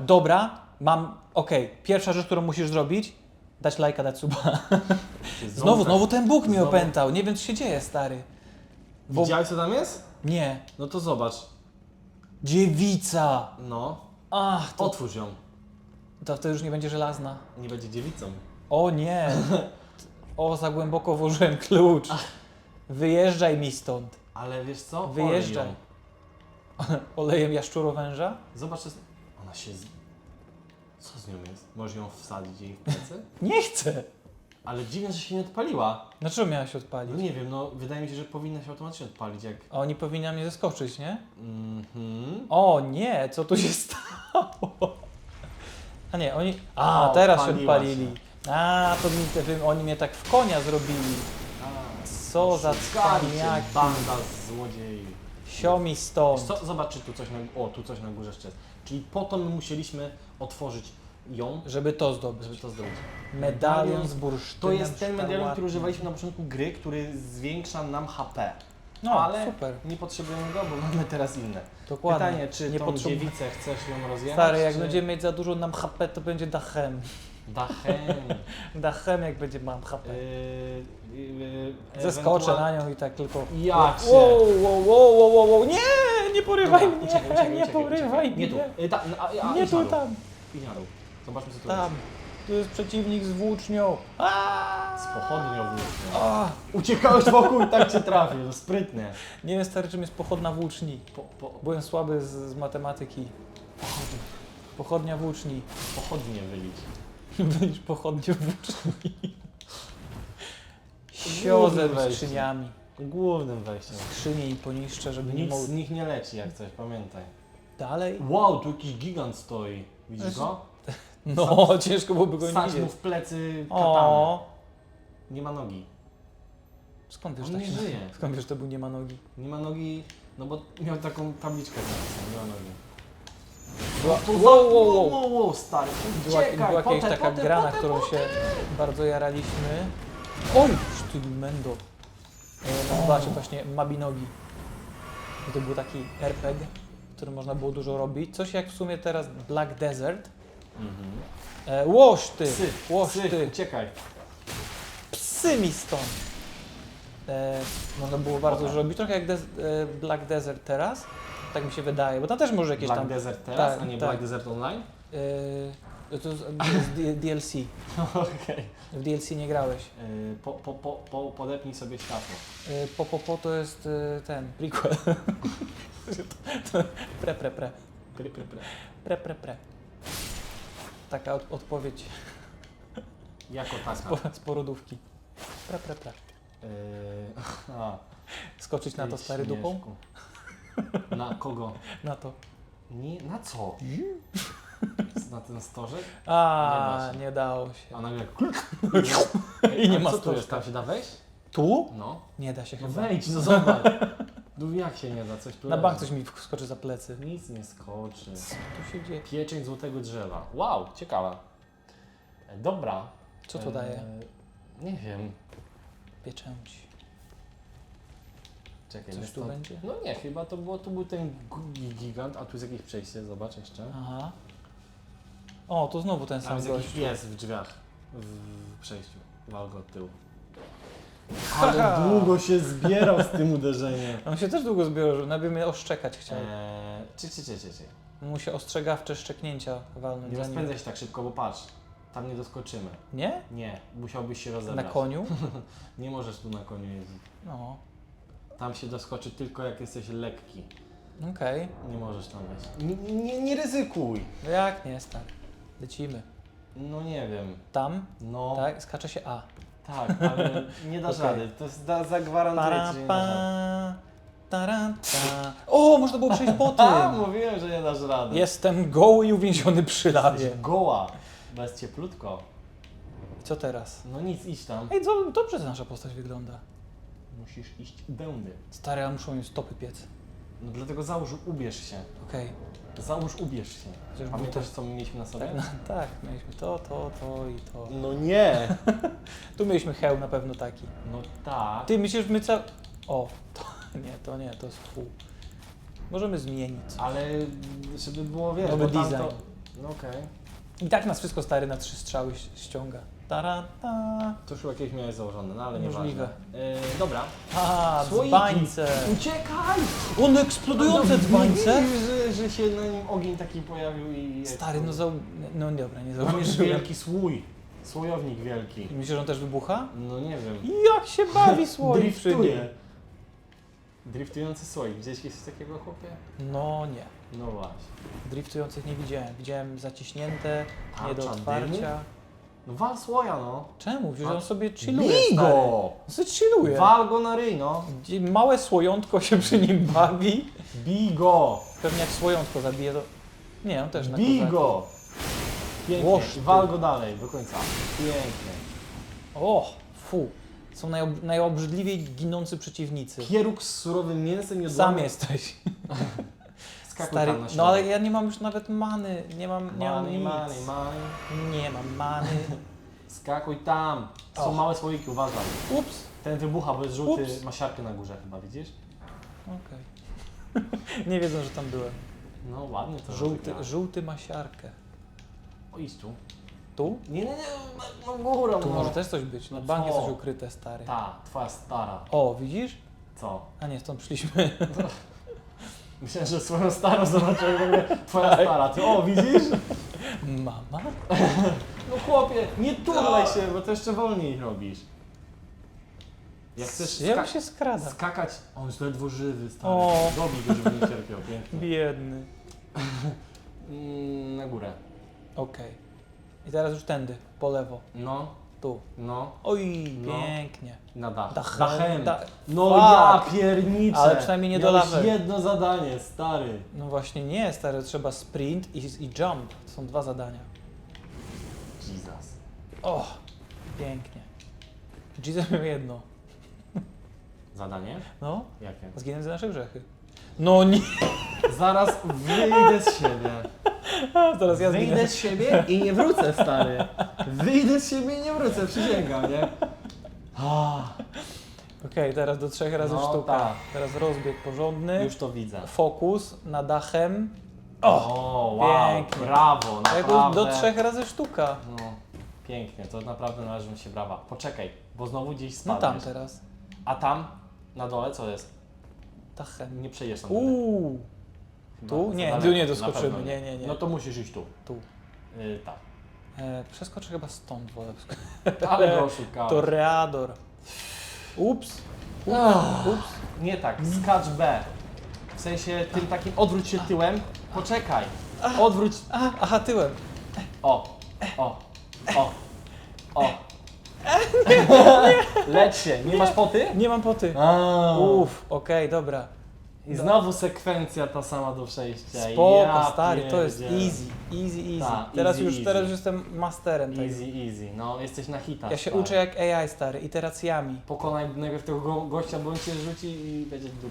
Dobra, mam, okej, pierwsza rzecz, którą musisz zrobić, dać lajka, dać suba. Znowu, znowu ten Bóg mnie Znowu. opętał, nie wiem co się dzieje, stary. Bo- Widziałeś co tam jest? Nie, No to zobacz. dziewica. No. Ach, to, Otwórz ją. to, to już nie będzie żelazna. Nie będzie dziewicą. O nie, o za głęboko włożyłem klucz. Wyjeżdżaj mi stąd. Ale wiesz co? Wyjeżdżaj. Ją. Olejem jaszczurowęża? Zobacz, co jest... Ona się... Z... Co z nią jest? Możesz ją wsadzić jej w plecy? Nie chcę. Ale dziwne, że się nie odpaliła. Dlaczego miała się odpalić? No nie wiem, no wydaje mi się, że powinna się automatycznie odpalić, jak... A oni powinni mnie zaskoczyć, nie? Mhm. O nie, co tu się stało? A nie, oni. A, O, teraz się odpaliła odpalili. A, to mi, te- wy- oni mnie tak w konia zrobili. Co za Szukajcie, cwaniaki. Banda złodziei. Siomi Wiesz stąd. co? Zobacz, czy tu coś na... O, tu coś na górze jeszcze jest. Czyli po to my musieliśmy otworzyć ją, Żeby to zdobyć. żeby to zrobić. Medalion z bursztynem To jest ten medalion, który używaliśmy na początku gry, który zwiększa nam HP. No, ale super. nie potrzebujemy go, bo mamy teraz inne. Dokładnie. Pytanie, czy Nie tą potrzebu- dziewicę chcesz ją rozjechać? Stary, jak czy... będziemy mieć za dużo nam HP, to będzie dachem. Dachem. Dachem, jak będzie mam HP. yy, yy, Zeskoczę ewentual- na nią i tak tylko. Jak się? Wow, wow, wow, wow, wow, wow. Nie porywaj Dobra, mnie, uciekaj, uciekaj, nie uciekaj, porywaj uciekaj. mnie. Nie tu. Yy, ta, a, a, Nie idź tu, dół. tam, Idź na dół. Zobaczmy co tu tam. jest. Tu jest przeciwnik z włócznią. Aaaa! Z pochodnią włócznią. A, Uciekałeś wokół i tak cię trafił, no sprytne. Nie wiem stary, czym jest pochodna włóczni. Po, po, Byłem słaby z, z matematyki. Pochodnia włóczni. pochodnie wylić. Będziesz pochodnią włóczni. Siozę z wejście. skrzyniami. Głównym wejściem. Skrzynie i poniszczę, żeby nie Nic mogły... z nich nie leci jak coś, pamiętaj. Dalej? Wow, tu jakiś gigant stoi. Widzisz Znaczy- go? No, ciężko byłoby go nie Wsadź mu w plecy katanę. O, Nie ma nogi. skąd wiesz, On tak nie się... żyje. Skąd wiesz, to był nie ma nogi? Nie ma nogi, no bo miał taką tabliczkę nie ma nogi. Była, To wow, wow, wow, wow. wow, wow, stary, Była, uciekaj, była jakaś potem, taka potem, gra, na potem, którą się bardzo jaraliśmy. Oj, sztyl mendo. Nazywa się właśnie Mabinogi. I to był taki RPG, w którym można było dużo robić. Coś jak w sumie teraz Black Desert. Mhm. E, łoś ty, Psy, łoś psy, ty, uciekaj. psy mi stąd. E, można było bardzo Dobra. dużo robić, trochę jak Des e, Black Desert teraz. Tak mi się wydaje, bo tam też może jakieś Black tam... Desert teraz, tak, a nie tak. Black Desert Online? E, to jest DLC. Okej. W DLC nie grałeś. Yy, Po, po, po, po, podepnij sobie światło. Y, Po, po, po to jest y, ten prequel. To- pre, pre, pre. Pry, pry, pry. Pre, pre, pre. Taka od, odpowiedź Jako taka. po, z porodówki. Pre, pre, pre. Yy, a, Skoczyć na to ty stary dupą? śmieszku. Na kogo? Na to. Nie, na co? Na ten stożek? A, Nie da się. nie dało się. A nagle... I nie ma co tu stożka. jest? Tam się da wejść? Tu? No. Nie da się No chyba. wejdź, no zobacz. No jak się nie da? Coś tu Na leży. bank coś mi skoczy za plecy. Nic nie skoczy. Co tu się dzieje? Pieczeń złotego drzewa. Wow, ciekawe. E, Dobra. Co to E, daje? Nie wiem. Pieczęć. Czekaj, Coś my tu stąd- będzie? No nie, chyba to było, tu był ten gigant, a tu jest jakieś przejście, zobacz jeszcze. Aha. O, to znowu ten Tam sam jest gość. jakiś pies w drzwiach, w przejściu. Wal go od tyłu. Haha. Ale długo się zbierał z tym uderzeniem. On się też długo zbierał, że najpierw mnie oszczekać chciał. Eee, czy, czy, czy, czy, czy. Mu się ostrzegawcze szczeknięcia walnąć. Nie zanim- rozpędzaj się tak szybko, bo patrz, tam nie doskoczymy. Nie? Nie, musiałbyś się Na rozebrać. koniu? Nie możesz tu na koniu jeździć. No, Tam się doskoczy tylko jak jesteś lekki. okej. Nie możesz tam wejść. Nie, nie, nie ryzykuj. No jak nie, stary? Lecimy. No nie wiem. Tam, No tak, skacze się A. tak, ale nie dasz Okej. rady. To jest da, zagwarantuję Para, ci, że nie dasz rady. pa, ta. O, można było przejść po A, tym. mówiłem, że nie dasz rady. Jestem goły i uwięziony przy lawie. Jesteś goła. Bez cieplutko. I co teraz? No nic, idź tam. Ej, co, dobrze nasza postać wygląda. Musisz iść będy. Stary, a muszą mi stopy piec. No dlatego załóż, ubierz się. Okej. Załóż, ubierz się. Chociaż Pamiętasz, co my mieliśmy na sobie? Tak, no, tak, mieliśmy to, to, to i to. No nie. Tu mieliśmy hełm na pewno taki. No tak. Ty myślisz, my ca... O, to nie, to nie, to jest fu. Możemy zmienić. Ale żeby było, wiesz, Nowy bo tamto... design. No okej. I tak nas wszystko stary na trzy strzały ściąga. Tarata. To już jakieś miałeś założone, no ale Możliwe. nieważne. Yy, dobra. A, Słoiki. dzbańce. Uciekaj! One eksplodujące No, dzbańce? widzisz, Że, że się na nim ogień taki pojawił i... Stary, no za... No dobra, nie Tam jest zauważyłem. wielki słój. Słojownik wielki. Myślisz, że on też wybucha? No nie wiem. Jak się bawi słoik przy nim? Driftuje. Driftujący słoik. Widziałeś kiedyś takiego chłopie? No nie. No właśnie. Driftujących nie widziałem. Widziałem zaciśnięte, nie do Tarcza otwarcia. No wal słoja no. Czemu? Przecież A- on sobie chilluje, Bij stary. go! On sobie chilluje. Wal go na ryj no. Gdzie Małe słojątko się przy nim bawi. Bij go! Pewnie jak słojątko zabije, to... Nie, on też na Bij kozaki. go! Pięknie. Łoż ty. Wal go dalej, do końca. Pięknie. O, fu. Są najob najobrzydliwiej ginący przeciwnicy. Pieróg z surowym mięsem i Sam odłamem- jesteś. Skakuj Stary, tam na no ale środek. ja nie mam już nawet many. Nie mam, nie mam Money, nic. money, money. Nie mam many. Skakuj tam. Są O. małe słoiki, uważaj. Ups. Ten wybucha, bo jest żółty, Ups. ma siarkę na górze chyba, widzisz? Okej. nie wiedzą, że tam byłem. No ładnie to Żółty, rozegrałeś. żółty ma siarkę. O, idź tu. Tu? Nie, nie, nie, na górę, Tu no. może też coś być. Na No bank jest co? coś ukryte, stary. Ta, twoja stara. O, widzisz? Co? A nie, stąd przyszliśmy. Myślałem, że swoją starą zobaczyłem, mówię, twoja Tak. stara. Ty, o, widzisz? Mama? No chłopie, nie turlaj się, bo to jeszcze wolniej robisz. Jak chcesz Ja ska- się skrada. skakać, on jest ledwo żywy, stary. O. Dobij go, żeby nie cierpiał, pięknie. Biedny. Mm, na górę. Okej. I teraz już tędy, po lewo. No, Tu. no, Oj, No. pięknie. na dach. Dachem. Dachem. Da- No Fuck. ja pierniczę. Ale przynajmniej nie do Miałeś lawy. jedno zadanie, stary. No właśnie nie, stary, trzeba sprint i, i jump. To są dwa zadania. Jesus. O, pięknie. Jesus miał jedno. Zadanie? No, Jakie? zginę za nasze grzechy. No nie, Zaraz wyjdę z siebie. Teraz ja zginę. Wyjdę z siebie i nie wrócę, stary. Wyjdę z siebie i nie wrócę, przysięgam, nie? Ah, Okej, teraz do trzech razy No sztuka. tak. Teraz rozbieg porządny. już to widzę. Fokus na dachem. O, O! wow, pięknie. brawo, naprawdę. do trzech razy sztuka. No, pięknie, to naprawdę należy mi się brawa. Poczekaj, bo znowu gdzieś No spadniesz. tam teraz. A tam, na dole, co jest? Dachem. Nie przejdziesz tam. Uuu, tu? Nie, tu nie doskoczymy, nie, nie, nie. No to musisz iść tu. tu. Yy, tak. E, przeskoczę chyba stąd wolę. Ale go oszukałeś. Toreador. Ups. Ach. Ups. Nie tak, skacz B. W sensie tym takim, odwróć się tyłem. Poczekaj. Odwróć. A, aha, tyłem. O, o, o, o. Leć się, nie masz poty? Nie mam poty. Uff, okej, dobra. I znowu sekwencja ta sama do przejścia. Spoko, ja stary, to jest pierdzielę. easy, easy, easy. Ta, teraz easy, już, easy. teraz już jestem masterem tego. Easy, easy. No, jesteś na hita. Ja się stary. uczę jak AI, stary, iteracjami. Pokonaj najpierw tego go gościa, bo on cię rzuci i będzie dup.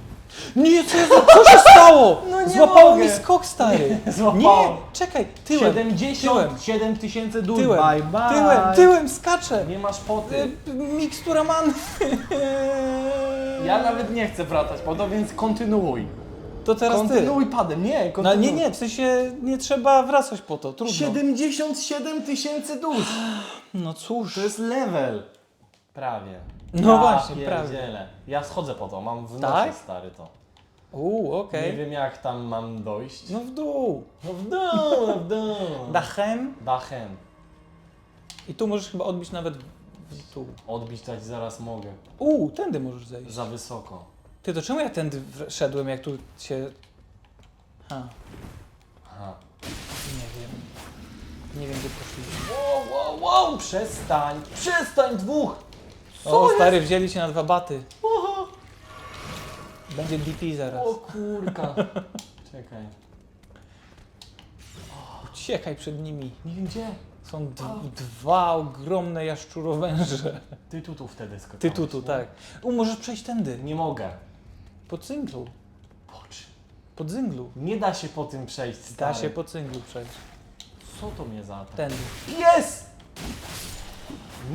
Nie, co, jest, co się stało? No nie Złapało mogę. mi skok, stary. Złapało. Nie, czekaj, tyłem, 77 tysięcy dup. tyłem, bye, bye. tyłem, tyłem, skaczę. Nie masz poty. Y, Mikstura man. Ja nawet nie chcę wracać po to, więc kontynuuj. To teraz ty. kontynuuj padem, nie, No kontynuuj. nie, nie, w sensie nie trzeba wracać po to, trudno. 77 tysięcy dusz. No cóż. To jest level. Prawie. No ja właśnie, prawie. Ja schodzę po to, mam w nosie Tak? stary to. Uuu, okej. Nie wiem jak tam mam dojść. No w dół. No w dół, no w dół. Dachem. Dachem. I tu możesz chyba odbić nawet dół. Odbić dać zaraz mogę. Uuu, tędy możesz zejść. Za wysoko. Ty, to czemu ja tędy wszedłem, jak tu się... Ha, Aha. nie wiem. Nie wiem, gdzie poszliśmy. Wow, wow, wow, przestań, przestań, dwóch. O, stary, wzięli się na dwa baty. Będzie DP zaraz. O kurka. Czekaj. Uciekaj przed nimi. Nie wiem gdzie. Są d- dwa ogromne jaszczurowęże. Ty tu tu wtedy skakałeś. Ty tu, tu, nie? tak. U, możesz przejść tędy. Nie mogę. Po cynglu. Pocz. Po cynglu. Nie da się po tym przejść, Da stary. się po cynglu przejść. Co to mnie za atak? Tędy. Jest!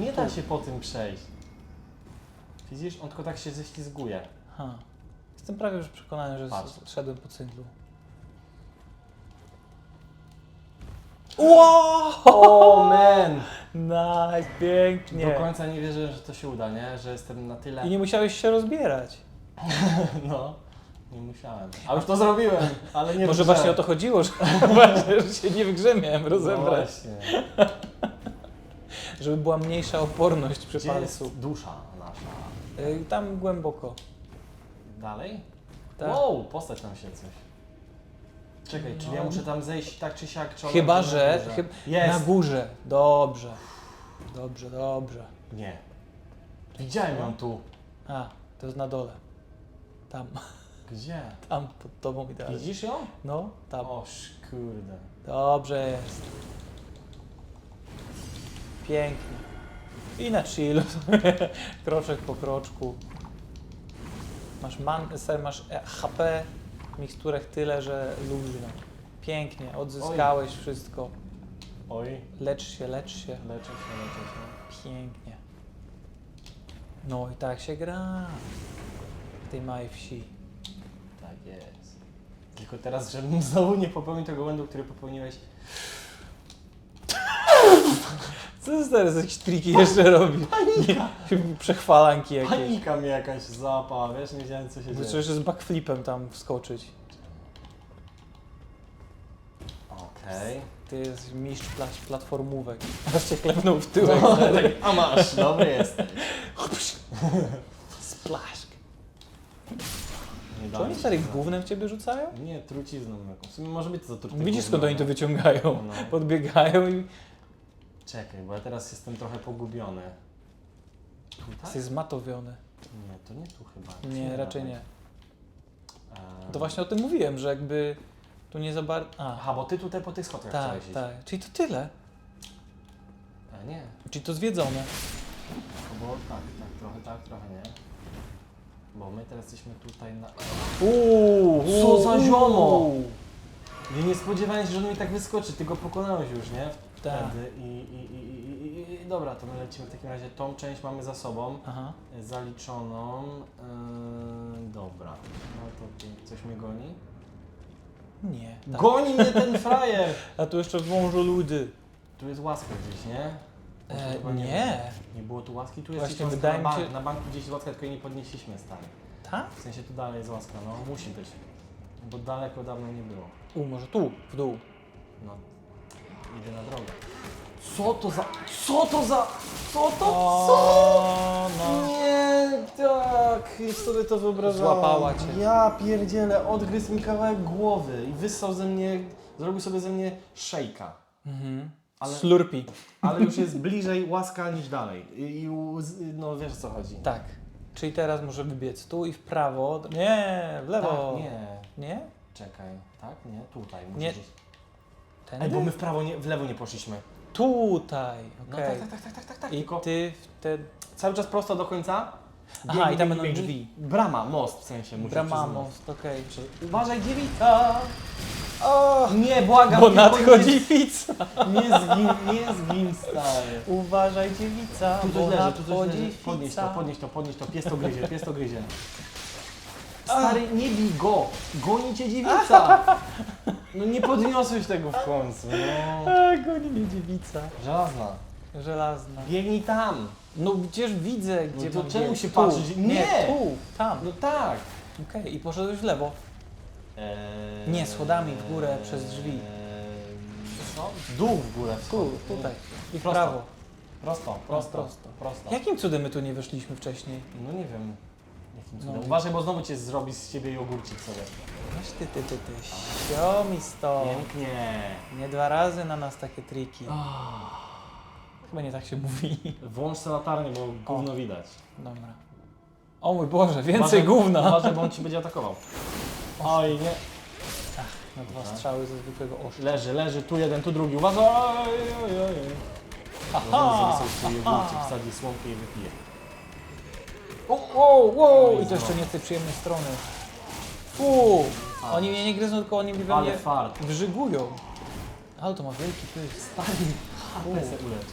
Nie da się po tym przejść. Widzisz, on tylko tak się ześlizguje. Ha. Jestem prawie już przekonany, że Patrz. s- szedłem po cynglu. Wow! O man! Nice, pięknie. Do końca nie wierzę, że to się uda, nie? Że jestem na tyle... I nie musiałeś się rozbierać. No, nie musiałem. A już to zrobiłem, ale nie Może właśnie o to chodziło, że, właśnie, że się nie w grze miałem No rozebrać. właśnie. Żeby była mniejsza oporność przy Gdzie palcu. jest dusza nasza? Y, Tam głęboko. Dalej? Tak. Wow, postać tam się coś. Czekaj, czyli No. ja muszę tam zejść tak czy siak? Czy ona Chyba, będzie na że górze? chyb... Jest! na górze. Dobrze. Dobrze, dobrze. Nie. Widziałem ją tu. A, to jest na dole. Tam, Gdzie? tam pod tobą idealnie. Widzisz ją? No, tam. O kurde. Dobrze jest. Pięknie. I na chillu kroczek po kroczku. Masz man, ser, masz e, HP, miksturek tyle, że luźno. Pięknie, odzyskałeś wszystko. Oj, Lecz się, lecz się. leczę się, leczę się. Pięknie. No i tak się gra. W tej małej wsi. Tak jest. Tylko teraz, żebym znowu nie popełnił tego błędu, który popełniłeś. Co ty teraz jakieś triki jeszcze robisz? Panika! Przechwalanki jakieś. Panika mnie jakaś zapa, wiesz, nie wiedziałem co się dzieje. jeszcze z backflipem tam wskoczyć. Okej. Ty jest mistrz pla platformówek. Aż cię klepnął w tyłek. No, tak, a masz, dobry jest. Splash. Nie Czy oni stary w ciebie rzucają? Nie, trucizną jakąś. W sumie może być to trucizną. Widzisz skąd oni to wyciągają? No. Podbiegają i Czekaj, bo ja teraz jestem trochę pogubiony. Tutaj? jesteś zmatowiony. Nie, to nie tu chyba. Nie, raczej nie. Eee, To właśnie o tym mówiłem, że jakby tu nie za bardzo... A, Aha, bo ty tutaj po tych schodkach tak, chciałeś iść. tak. Czyli to tyle. A nie, Czyli to zwiedzone. no bo tak, tak, trochę tak, trochę nie. Bo my teraz jesteśmy tutaj na... Uuu, Co za ziomo! Ja nie spodziewałem się, że on mi tak wyskoczy, ty go pokonałeś już, nie? Tak. Wtedy i, i, i, i, i, i dobra, to my lecimy w takim razie, tą część mamy za sobą, Aha. e, zaliczoną, Eee, dobra, no to ty- coś mnie goni? Nie. Tak. Goni mnie ten frajer! A tu jeszcze wążu ludy. Tu jest łaska gdzieś, nie? E, nie. Nie było tu łaski? Tu jest Właśnie łaska wydaje na mi bank. się- Na banku gdzieś łaska, tylko jej nie podnieśliśmy, stary. Tak? W sensie tu dalej jest łaska, no musi być. Bo daleko dawno nie było. U, może tu, w dół. No, idę na drogę. Co to za... Co to za... Co to... Co? O, no. Nie, tak, już sobie to wyobrażałem. Złapała cię. Ja pierdzielę, odgryzł mi kawałek głowy i wyssał ze mnie, zrobił sobie ze mnie szejka. Mhm. Ale- Slurpee. Ale już jest bliżej łaska niż dalej. I, i no wiesz o co chodzi. Tak. Czyli teraz może wybiec tu i w prawo. Nie, w lewo. Tak, nie. Nie? Czekaj, tak? Nie, tutaj. Nie. musisz iść. Tędy? Ej, bo my w prawo, nie, w lewo nie poszliśmy. Tutaj, No okej. tak, tak, tak, tak, tak, tak. I Tylko ty w te... cały czas prosto do końca. Aha, i tam będą drzwi. Brama, most w sensie musisz Brama, przesunąć. most, okej. Uważaj, dziewica! O, nie, błagam, Bo nie nadchodzi pizza. Nie, nie zgin, nie zgin, stary. Uważaj dziewica, Tu bo coś leży, tu coś nadchodzi leży. Podnieś to, pizza. podnieś to, podnieś to, pies to gryzie, pies to gryzie. Stary, nie bij go! Goni cię dziewica! No nie podniosłeś tego w końcu, no. A, goni mnie dziewica. Żelazna. Żelazna. Biegnij tam! No przecież widzę, gdzie to mam czemu biec. się Tu. patrzysz? Nie, Nie. tu, tam. No tak. Okej, i poszedłeś w lewo. Eee, Nie, schodami w górę przez drzwi. Eee, Co? W dół w górę. Tu, wschody. tutaj. I w Prosto. prawo. Prosto, prosto, prosto. prosto. Jakim cudem my tu nie wyszliśmy wcześniej? No nie wiem. Jakim cudem. No. Uważaj, bo znowu cię zrobi z ciebie jogurcik sobie. Weź ty, ty, ty, ty. Siomi. Pięknie. Nie dwa razy na nas takie triki. Chyba nie tak się mówi. Włącz sobie latarnię, bo gówno widać. Dobra. O mój Boże, więcej Uważaj- gówna. Uważaj, bo on ci będzie atakował. Oj, nie. Na dwa Dobra. strzały ze zwykłego oszcza. Leży, leży, tu jeden, tu drugi. Uważaj! Oj, oj, oj. Aha! Żeby sobie swój jogurcik wsadzi słomkę i wypije. O, wow. Oj, I to jeszcze nie z tej przyjemnej strony. Fu! Ale- Oni mnie nie gryzą, tylko oni mnie we Ale mnie fart. wrzygują. Ale to ma wielki pysk. Stary. HP se ulecz.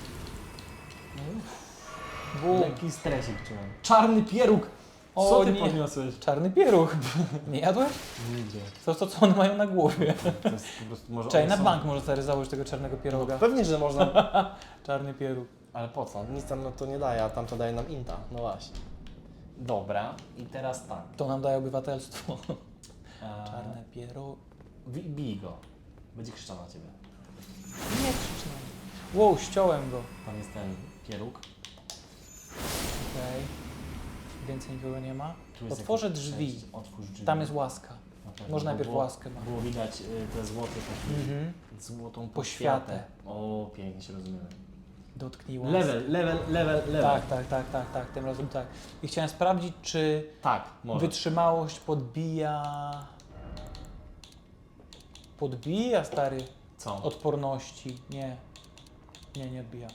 Bum. Lekki stresik czułem. Czarny pieróg! O, Co ty nie. podniosłeś? Czarny pieruch. Nie jadłeś? Nigdzie. To to, co one mają na głowie. To jest po prostu może Czekaj, one na są- bank może stary założyć tego czarnego pieroga. Pewnie, że można. Czarny pieróg. Ale po co? Nic tam no to nie daje, a tam to daje nam inta. No właśnie. Dobra, i teraz tak. To nam daje obywatelstwo. Eee, Czarne pieróg. Bij go. Będzie krzyczał na ciebie. Nie krzycz na mnie. Wow, ściąłem go. Tam jest ten pieróg. Okej. Więcej nikogo nie ma. Tu jest Otworzę drzwi. Otwórz drzwi. Tam jest łaska. Na pewno, Może bo najpierw było, łaskę ma. Było widać y, te złote takie, Mhm. złotą Poświatę. O, pięknie się rozumiemy. Dotknij. Level, level, level, level. Tak, tak, tak, tak, tak, tym razem tak. I chciałem sprawdzić, czy Tak, może. wytrzymałość podbija... Podbija, stary, Co? odporności. Nie. Nie, nie odbija.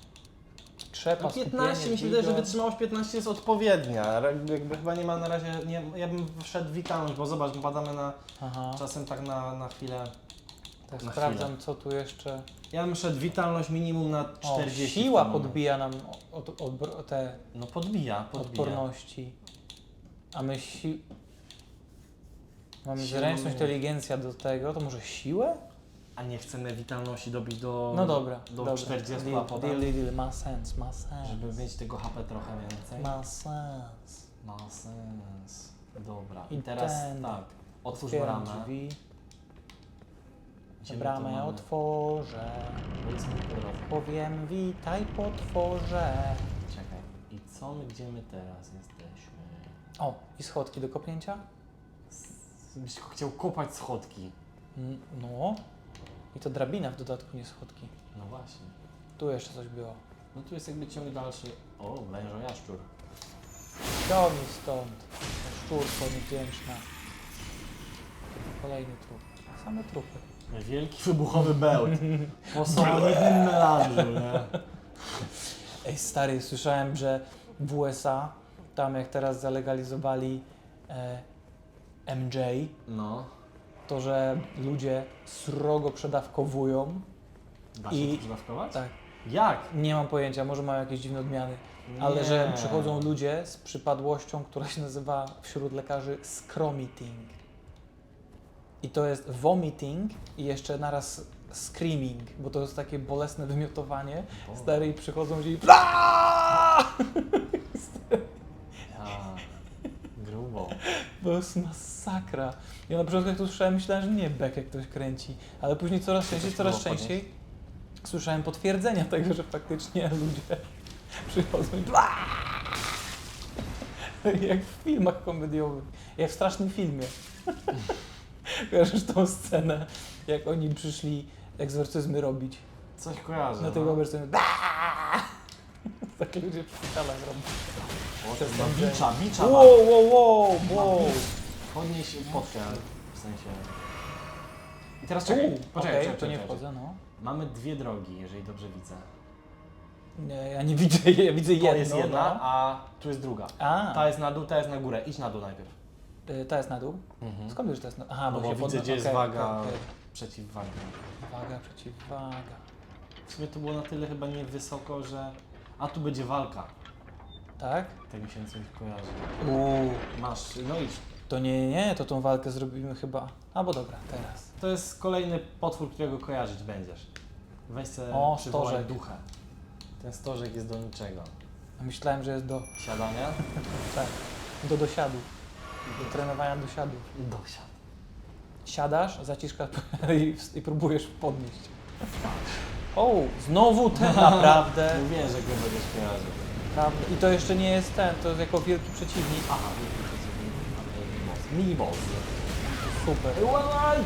Krzepa, No 15 skupienie, mi się wydaje, że wytrzymałość 15 jest odpowiednia. Jakby, chyba nie ma na razie, nie, ja bym wszedł w witalność, bo zobacz, padamy na, Aha, czasem tak na, na chwilę. tak na sprawdzam, co tu jeszcze... Ja bym szedł witalność minimum na O, 40. w siła podbija nam od, od, od, te No podbija, podbija. odporności. A my si... Mamy zręczność, inteligencja do tego, to może siłę? A nie chcemy witalności dobić do, No dobra, do dobra. 40, deal, a potem, deal, deal, ma sens, ma sens. żeby mieć tego HP trochę więcej. Ma sens. Ma sens. Dobra. I teraz tak. Otwórz Otwieram bramę. drzwi. Gdzie my Bramę mamy? otworzę. Powiedzmy po drodze. Powiem witaj potworze. Czekaj. I co my, gdzie my teraz jesteśmy? O, i schodki do kopnięcia? Byś chciał kopać schodki. No. I to drabina w dodatku, nie schodki. No właśnie. Tu jeszcze coś było. No tu jest jakby ciąg dalszy. O, wężo jaszczur. Ciągnij stąd. Szczurko niewdzięczna. Kolejny trup. Same trupy. Wielki wybuchowy bełt. Po solidnym melanżu, nie? Ej, stary, słyszałem, że w USA, tam jak teraz zalegalizowali e, MJ, No. To że ludzie srogo przedawkowują. Da się I- to przedawkować? Tak, Jak? nie mam pojęcia, może mają jakieś dziwne odmiany, ale Nie. że przychodzą ludzie z przypadłością, która się nazywa wśród lekarzy scromiting. I to jest vomiting i jeszcze naraz screaming, bo to jest takie bolesne wymiotowanie. O, Stary i przychodzą ludzie i Ja. Grubo. To jest masakra. Ja na początku jak to słyszałem, myślałem, że nie bek jak ktoś kręci, ale później coraz częściej, coraz częściej słyszałem potwierdzenia tego, że faktycznie ludzie przychodzą i jak w filmach komediowych, jak w strasznym filmie. Kojarzysz tą scenę, jak oni przyszli egzorcyzmy robić. Coś kojarzę. Na no. tego egzorcyzmy. Takie ludzie w szpitalach robią. O, To jest bicza, bicza. ma. Wow, wow, wow, wow. Podnieś potkę, w sensie. I teraz czekaj, Okej, poczekaj, czekaj, to nie czekaj, wchodzę, no. Mamy dwie drogi, jeżeli dobrze widzę. Nie, ja nie widzę, ja widzę jedno. To jest jedna, No. a tu jest druga. A, Ta jest na dół, ta jest na górę. Idź na dół najpierw. y, ta jest na dół. Mhm. Skąd wiesz, że to jest na Aha, No bo się widzę, podno- gdzie jest okej, waga. okej. Przeciwwaga. Waga, przeciwwaga. W sumie to było na tyle chyba niewysoko, że... A tu będzie walka. Tak? Tak mi się coś kojarzy. Uuu, Masz, no idź. to nie, nie, to tą walkę zrobimy chyba. Albo dobra, teraz. To jest kolejny potwór, którego kojarzyć będziesz. Weź se O, przywołaj stożek. ducha. Ten stożek jest do niczego. A Myślałem, że jest do, Siadania? tak, do dosiadu. Do trenowania dosiadu. Dosiad. Siadasz, zaciskasz i, i próbujesz podnieść. O, znowu ten, naprawdę. Mówiłem, że go będziesz kojarzył. Prawda. I to jeszcze nie jest ten, to jest jako wielki przeciwnik. Aha, wielki przeciwnik. Miniboss. Super. Uważaj!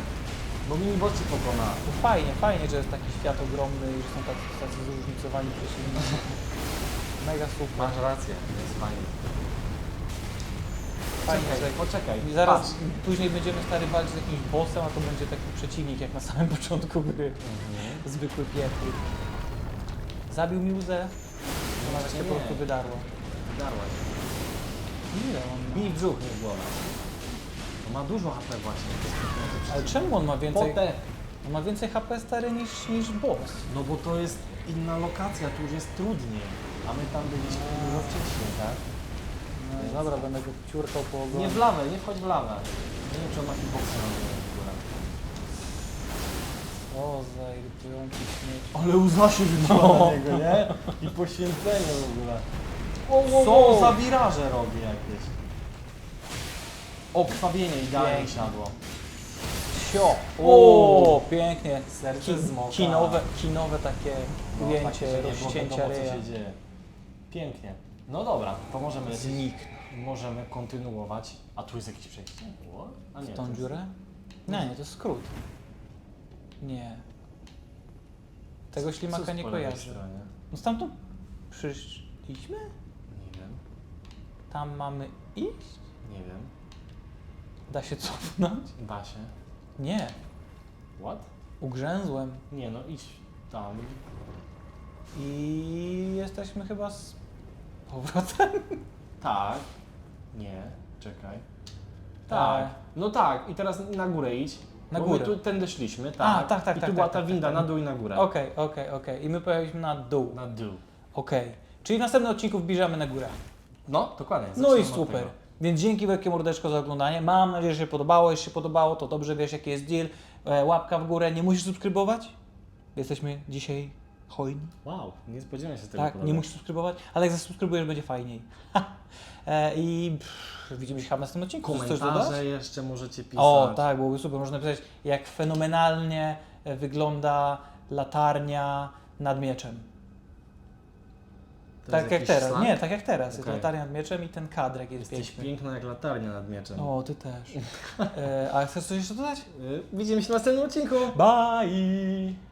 Bo miniboss ci pokona. To fajnie, fajnie, że jest taki świat ogromny i że są tacy, tacy zróżnicowani przeciwnicy. Mega super. Masz rację, jest fajnie. Fajnie, Czekaj, że poczekaj. I zaraz Patrz. później będziemy stary walczyć z jakimś bossem, a to będzie taki przeciwnik jak na samym początku gry. Mhm. Zwykły pietry. Zabił mi łzę, ona się Nie. po prostu wydarła. Wydarłaś. Ile on ma? Bij w brzuch, nie w głowę. Ma dużo HP właśnie. Ale czemu on ma więcej, Potę. on ma więcej HP stary niż, niż boss? No bo to jest inna lokacja, tu już jest trudniej. A my tam byliśmy dużo wcześniej, tak? No, dobra, będę go ciurkał po ogonie. Nie w lawę, nie wchodź w lawę. Nie wiem, czy on ma hitboxy na górę. O, za irytujący śmieć. Ale łza się No. na niego, nie? I poświęcenie w ogóle. O, Co za wiraże robi jakieś. Okrwawienie idealnie Pięknie. siadło. Sio! O, O, pięknie. Serce Kin, smoka. kinowe, kinowe takie No, ujęcie faktycznie nie było rozcięcia wiadomo, co ryja. się dzieje. Pięknie. No dobra, to możemy lecieć. Znik. Możemy kontynuować. A tu jest jakieś przejście? What? A W to tą jest- dziurę? Nie, nie, to jest skrót. Nie. Tego ślimaka nie kojarzę. No stamtąd przyszliśmy? Nie wiem, Tam mamy iść? nie wiem. Da się cofnąć? Da się. Nie. What? Ugrzęzłem. Nie no, idź tam. I jesteśmy chyba z powrotem. Tak. Nie, czekaj. Tak. Tak. No tak, i teraz na górę idź. Na bo górę. My tu tędy szliśmy, tak. A, tak, tak, I tak, tu była tak, ta tak, winda tak. na dół i na górę. Okej, okej, okej. I my pojechaliśmy na dół. Na dół. Okej. Czyli w następnym odcinku wbierzamy na górę. No, dokładnie. No i zaczynamy od super. tego. Więc dzięki wielkie mordeczko za oglądanie. Mam nadzieję, że się podobało. Jeśli się podobało, to dobrze wiesz, jaki jest deal. E, łapka w górę. Nie musisz subskrybować. Jesteśmy dzisiaj hojni. Wow, nie spodziewałem się tego. Tak, nie musisz subskrybować, ale jak zasubskrybujesz, będzie fajniej. e, I pff, widzimy się chyba w następnym odcinku. Chcesz coś dodać? Komentarze jeszcze możecie pisać. O, tak, byłoby super. Można napisać, jak fenomenalnie e, wygląda latarnia nad mieczem. To tak jest jak jakiś teraz. slang? Nie, tak jak teraz. Jest Okej. latarnia nad mieczem i ten kadr jak jest Jesteś piękny. piękna jak latarnia nad mieczem. O, ty też. E, a chcesz coś jeszcze dodać? Y, Widzimy się w następnym odcinku. Bye!